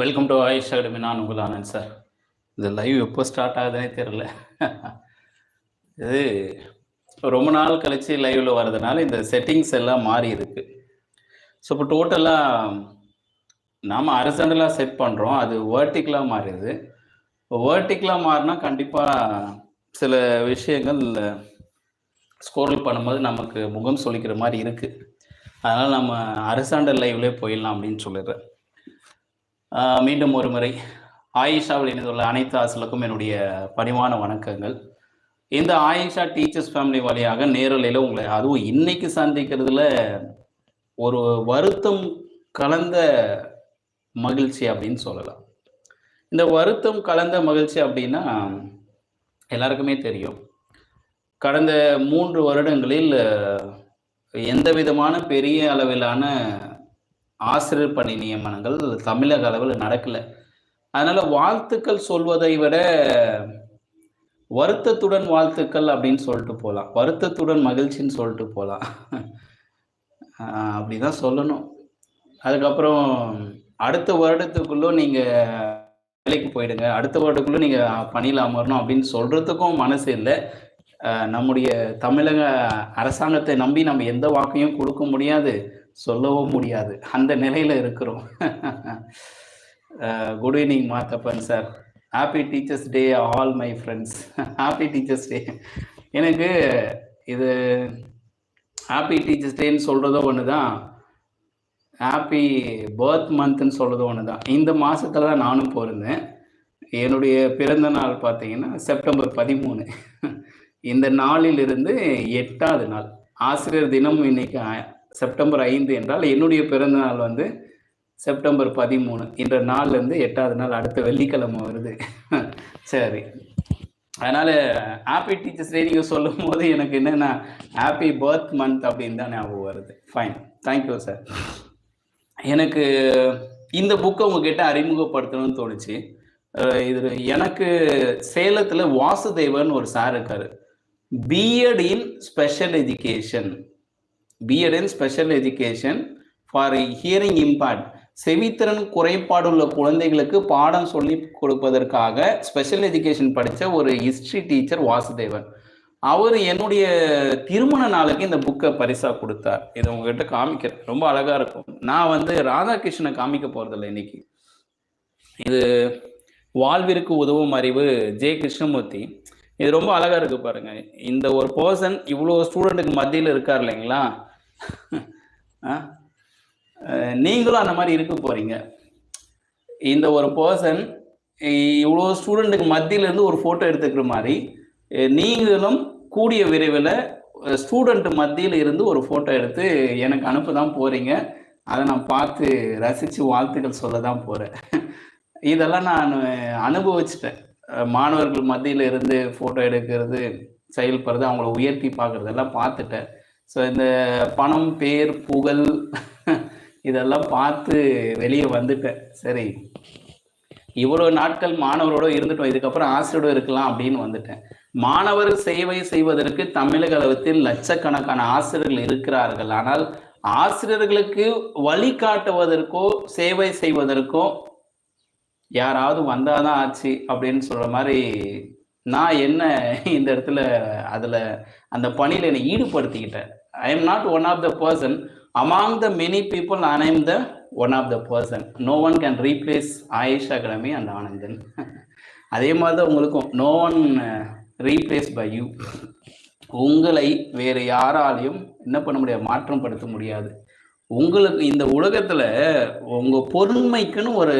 Welcome to AYUSH academy நான் உங்கள் Anand sir இந்த லைவ் எப்போ ஸ்டார்ட் ஆகுதுன்னே தெரில இது ரொம்ப நாள் கழிச்சு லைவ்ல வர்றதுனால இந்த செட்டிங்ஸ் எல்லாம் மாறி இருக்கு. ஸோ இப்போ டோட்டலாக நாம் அரசண்டலாக செட் பண்ணுறோம் அது வேர்ட்டிக்கலாக மாறிடுது. இப்போ வேர்ட்டிக்கலாக மாறினா கண்டிப்பாக சில விஷயங்கள் ஸ்கோரல் பண்ணும்போது நமக்கு முகம் சொல்லிக்கிற மாதிரி இருக்குது அதனால் நம்ம அரசாண்டல் லைவ்லேயே போயிடலாம் அப்படின்னு சொல்லிடுறேன். மீண்டும் ஒரு முறை ஆயிஷாவில் இணைந்துள்ள அனைத்து ஆசலுக்கும் என்னுடைய பணிவான வணக்கங்கள். இந்த ஆயிஷா டீச்சர்ஸ் ஃபேமிலி வழியாக நேரலையில் உங்களை அதுவும் இன்னைக்கு சந்திக்கிறதுல ஒரு வருத்தம் கலந்த மகிழ்ச்சி அப்படின்னு சொல்லலாம். இந்த வருத்தம் கலந்த மகிழ்ச்சி அப்படின்னா எல்லாருக்குமே தெரியும். கடந்த மூன்று வருடங்களில் எந்த விதமான பெரிய அளவிலான ஆசிரியர் பணி நியமனங்கள் தமிழக அளவில் நடக்கல. அதனால வாழ்த்துக்கள் சொல்வதை விட வருத்தத்துடன் வாழ்த்துக்கள் அப்படின்னு சொல்லிட்டு போகலாம் வருத்தத்துடன் மகிழ்ச்சின்னு சொல்லிட்டு போகலாம் அப்படிதான் சொல்லணும். அதுக்கப்புறம் அடுத்த வருடத்துக்குள்ளே நீங்க வேலைக்கு போயிடுங்க. அடுத்த வருடத்துக்குள்ள நீங்க பணியில் அமரணும் அப்படின்னு சொல்றதுக்கும் மனசு இல்லை. நம்முடைய தமிழக அரசாங்கத்தை நம்பி நம்ம எந்த வாக்கையும் கொடுக்க முடியாது. சொல்லவும் முடியாது. அந்த நிலையில இருக்கிறோம். Good evening Mathappan sir happy teachers day all my friends happy teachers day எனக்கு இது ஹாப்பி டீச்சர்ஸ் டேன்னு சொல்கிறதோ ஒன்று தான் ஹாப்பி பர்த் மந்த்னு சொல்கிறது ஒன்று தான் இந்த மாதத்தில் தான் நானும் போயிருந்தேன் என்னுடைய பிறந்த நாள் பார்த்தீங்கன்னா செப்டம்பர் பதிமூணு. இந்த நாளிலிருந்து எட்டாவது நாள். ஆசிரியர் தினம் இன்னைக்கு செப்டம்பர் ஐந்து என்றால் என்னுடைய பிறந்த நாள் வந்து செப்டம்பர் பதிமூணு. என்ற நாள்லேருந்து எட்டாவது நாள் அடுத்த வெள்ளிக்கிழமை வருது. சரி. அதனால் ஹாப்பி டீச்சர்ஸ் டே நீங்கள் சொல்லும் போது எனக்கு என்னென்னா ஹாப்பி பர்த் மந்த் அப்படின்னு தான் ஞாபகம் வருது. ஃபைன் தேங்க்யூ சார் எனக்கு இந்த புக்கை உங்ககிட்ட அறிமுகப்படுத்தணும்னு தோணுச்சு. இது எனக்கு சேலத்தில் வாசுதேவன் ஒரு சார் இருக்காரு. B Ed in special education B Ed in special education for hearing impact செவித்திறன் குறைபாடுள்ள குழந்தைகளுக்கு பாடம் சொல்லி கொடுப்பதற்காக ஸ்பெஷல் எஜுகேஷன் படித்த ஒரு ஹிஸ்ட்ரி டீச்சர் வாசுதேவன். அவர் என்னுடைய திருமண நாளுக்கு இந்த புக்கை பரிசா கொடுத்தார். இதை உங்ககிட்ட காமிக்கிறேன். ரொம்ப அழகா இருக்கும். நான் வந்து ராதாகிருஷ்ணனை காமிக்க போறதில்லை இன்னைக்கு. இது வாழ்விற்கு உதவும் அறிவு ஜே கிருஷ்ணமூர்த்தி இது ரொம்ப அழகா இருக்கு பாருங்க. இந்த ஒரு பர்சன் இவ்வளோ ஸ்டூடெண்ட்டுக்கு மத்தியில் இருக்கார் இல்லைங்களா? ஆ? நீங்களும் அந்த மாதிரி இருக்க போறீங்க. இந்த ஒரு பர்சன் இவ்வளோ ஸ்டூடெண்ட்டுக்கு மத்தியிலேருந்து ஒரு ஃபோட்டோ எடுத்துக்கிற மாதிரி நீங்களும் கூடிய விரைவில் ஸ்டூடெண்ட் மத்தியில் இருந்து ஒரு ஃபோட்டோ எடுத்து எனக்கு அனுப்ப தான் போகிறீங்க அதை நான் பார்த்து ரசித்து வாழ்த்துக்கள் சொல்ல தான் போகிறேன் இதெல்லாம் நான் அனுபவிச்சிட்டேன். மாணவர்கள் மத்தியில் இருந்து ஃபோட்டோ எடுக்கிறது செயல்படுறது அவங்கள உயர்த்தி பார்க்குறதெல்லாம் பார்த்துட்டேன். ஸோ இந்த பணம் பேர் புகழ் இதெல்லாம் பார்த்து வெளியே வந்துட்டேன். சரி. இவ்வளோ நாட்கள் மாணவரோட இருந்துட்டோம். இதுக்கப்புறம் ஆசிரியரோட இருக்கலாம் அப்படின்னு வந்துட்டேன். மாணவர் சேவை செய்வதற்கு தமிழக அளவத்தில் லட்சக்கணக்கான ஆசிரியர்கள் இருக்கிறார்கள். ஆனால் ஆசிரியர்களுக்கு வழிகாட்டுவதற்கோ சேவை செய்வதற்கோ யாராவது வந்தாதான் ஆச்சு அப்படின்னு சொல்ற மாதிரி நான் என்ன இந்த இடத்துல அதுல அந்த பணியில என்னை ஈடுபடுத்திக்கிட்டேன். I am not one of the person among the many people I am the one of the person no one can replace Ayush academy and Anandan அதே மாதிரி தான் உங்களுக்கும். No one replace by you உங்களை வேறு யாராலையும் என்ன பண்ண முடியாது மாற்றம் படுத்த முடியாது. உங்களுக்கு இந்த உலகத்தில் உங்கள் பொறுமைக்குன்னு ஒரு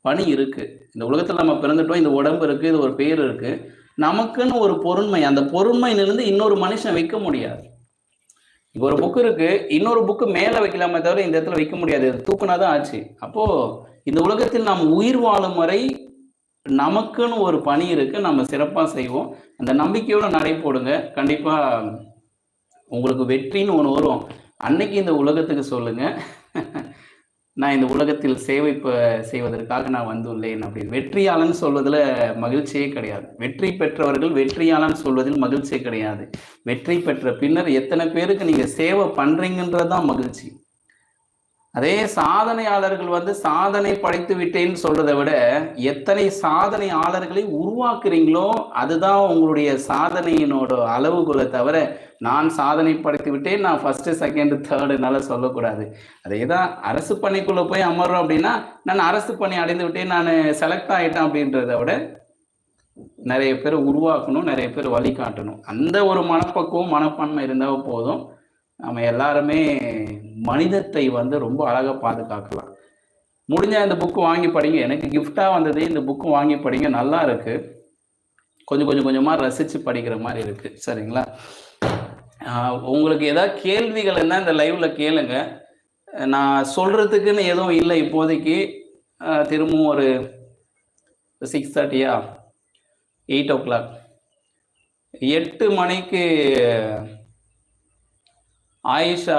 பணி இருக்கு. இந்த உலகத்துல நம்ம பிறந்துட்டோம் இந்த உடம்பு இருக்கு இது ஒரு பேர் இருக்கு. நமக்குன்னு ஒரு பொறுமை அந்த பொறுமையிலிருந்து இன்னொரு மனுஷன் வைக்க முடியாது. இப்போ ஒரு புக்கு இருக்கு. இன்னொரு புக்கு மேல வைக்கலாமே தவிர இந்த இடத்துல வைக்க முடியாது. தூக்குனாதான் ஆச்சு. அப்போ இந்த உலகத்தில் நாம் உயிர் வாழும் வரை நமக்குன்னு ஒரு பணி இருக்கு. நம்ம சிறப்பா செய்வோம். அந்த நம்பிக்கையோட நடை போடுங்க. கண்டிப்பா உங்களுக்கு வெற்றின்னு ஒன்று வரும். அன்னைக்கு இந்த உலகத்துக்கு சொல்லுங்க. நான் இந்த உலகத்தில் சேவை செய்வதற்காக நான் வந்துள்ளேன் அப்படின்னு. வெற்றியாளன் சொல்வதில் மகிழ்ச்சியே கிடையாது. வெற்றி பெற்றவர்கள் வெற்றியாளன் சொல்வதில் மகிழ்ச்சியே கிடையாது. வெற்றி பெற்ற பின்னர் எத்தனை பேருக்கு நீங்கள் சேவை பண்ணுறீங்கன்றது தான் மகிழ்ச்சி. அதே சாதனையாளர்கள் வந்து சாதனை படைத்து விட்டேன்னு சொல்றதை விட எத்தனை சாதனையாளர்களை உருவாக்குறீங்களோ அதுதான் உங்களுடைய சாதனையினோட அளவுகளை தவிர நான் சாதனை படைத்து விட்டேன் நான் ஃபர்ஸ்ட் செகண்ட் தேர்டுனால சொல்லக்கூடாது. அதே தான் அரசு பணிக்குள்ள போய் அமர்றோம் அப்படின்னா நான் அரசு பணி அடைந்து விட்டேன் நான் செலக்ட் ஆயிட்டேன் அப்படின்றத விட நிறைய பேர் உருவாக்கணும் நிறைய பேர் வழிகாட்டணும் அந்த ஒரு மனப்பக்குவம் மனப்பான்மை இருந்தால் போதும். நம்ம எல்லாருமே மனிதத்தை வந்து ரொம்ப அழகாக பாதுகாக்கலாம். முடிஞ்ச இந்த புக்கு வாங்கி படிங்க. எனக்கு கிஃப்டாக வந்தது இந்த புக்கு வாங்கி படிங்க. நல்லா இருக்குது கொஞ்சம் கொஞ்சம் கொஞ்சமாக ரசித்து படிக்கிற மாதிரி இருக்குது சரிங்களா? உங்களுக்கு ஏதாவது கேள்விகள் என்ன இந்த லைவ்ல கேளுங்க. நான் சொல்றதுக்குன்னு எதுவும் இல்லை இப்போதைக்கு. திரும்பவும் ஒரு சிக்ஸ் தேர்ட்டியா எயிட் ஓ கிளாக் எட்டு மணிக்கு ஆயிஷா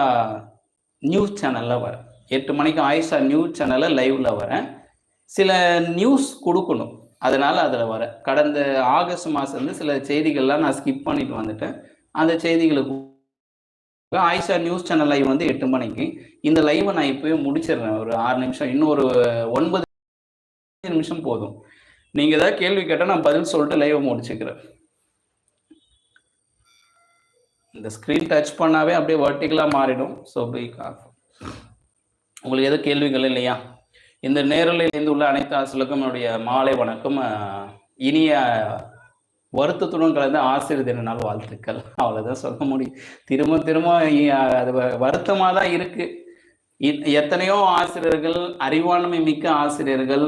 நியூஸ் சேனலில் வரேன். எட்டு மணிக்கு ஆயிஷா நியூஸ் சேனலில் லைவில் வரேன். சில நியூஸ் கொடுக்கணும். அதனால் அதில் வரேன். கடந்த ஆகஸ்ட் மாதம் வந்து சில செய்திகள்லாம் நான் ஸ்கிப் பண்ணிட்டு வந்துட்டேன். அந்த செய்திகளுக்கு ஆயிஷா நியூஸ் சேனல் லைவ் வந்து எட்டு மணிக்கு. இந்த லைவை நான் இப்போயே முடிச்சிடுறேன். ஒரு ஆறு நிமிஷம் இன்னும் ஒரு ஒன்பது நிமிஷம் போதும். நீங்கள் ஏதாவது கேள்வி கேட்டால் நான் பதில் சொல்லிட்டு லைவை முடிச்சுக்கிறேன். இந்த ஸ்க்ரீன் டச் பண்ணாவே அப்படியே வர்டிகலாக மாறிடும். ஸோ உங்களுக்கு எதுவும் கேள்விகள் இல்லையா? இந்த நேரலையிலேருந்து உள்ள அனைத்து ஆசிரியர்களுக்கும் என்னுடைய மாலை வணக்கம். இனிய வருத்தத்துடன் கலந்த ஆசிரியர் தின நாள் வாழ்த்துக்கள். அவ்வளோதான் சொல்ல முடியும். திரும்ப திரும்ப அது வருத்தமாக தான் இருக்கு. எத்தனையோ ஆசிரியர்கள் அறிவாண்மை மிக்க ஆசிரியர்கள்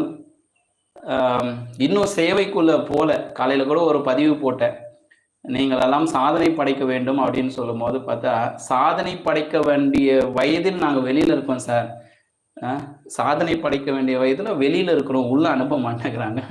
இன்னும் சேவைக்குள்ள போல காலையில் கூட ஒரு பதிவு போட்டேன். நீங்கள் எல்லாம் சாதனை படைக்க வேண்டும் அப்படின்னு சொல்லும்போது பார்த்தா சாதனை படைக்க வேண்டிய வயதில் நாங்கள் வெளியில இருக்கோம் சார். சாதனை படைக்க வேண்டிய வயதுல வெளியில இருக்கிறோம் உள்ள அனுப்ப மாட்டேங்கிறாங்க.